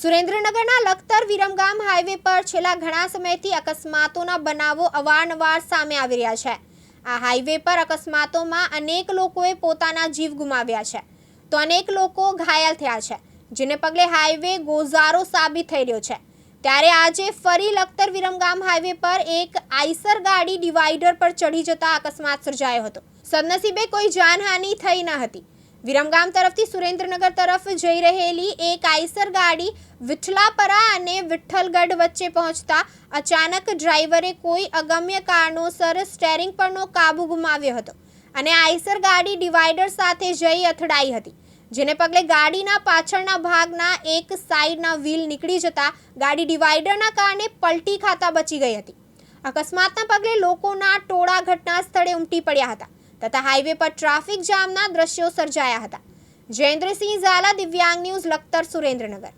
સુરેન્દ્રનગરના લખતર વિરમગામ હાઈવે પર છેલ્લા ઘણા સમયથી અકસ્માતોના બનાવો અવારનવાર સામે આવી રહ્યા છે. આ હાઈવે પર અકસ્માતોમાં અનેક લોકોએ પોતાના જીવ ગુમાવ્યા છે. તો અનેક લોકો ઘાયલ થયા છે, જેને પગલે હાઈવે ગોઝારો સાબિત થઈ રહ્યો છે. ત્યારે આજે ફરી લખતર વિરમગામ હાઈવે પર એક આઈસર ગાડી ડિવાઈડર પર ચડી જતા અકસ્માત સર્જાયો હતો. સદનસીબે કોઈ જાનહાનિ થઈ ન હતી. વિરમગામ તરફથી સુરેન્દ્રનગર તરફ જઈ રહેલી એક આઈસર ગાડી વિઠલાપરા અને વિઠ્ઠલગઢ વચ્ચે પહોંચતા અચાનક ડ્રાઈવરે કોઈ અગમ્ય કારણોસર સ્ટેરિંગ પરનો કાબુ ગુમાવ્યો હતો અને આઈસર ગાડી ડિવાઈડર સાથે જઈ અથડાઈ હતી, જેને પગલે ગાડીના પાછળના ભાગના એક સાઈડના વ્હીલ નીકળી જતા ગાડી ડિવાઈડરના કારણે પલટી ખાતા બચી ગઈ હતી. અકસ્માતના પગલે લોકોના ટોળા ઘટના સ્થળે ઉમટી પડ્યા હતા. તથા હાઈવે પર ટ્રાફિક જામના દ્રશ્યો સર્જાયા હતા. જયેન્દ્રસિંહ ઝાલા દિવ્યાંગ ન્યૂઝ લખતર સુરેન્દ્રનગર.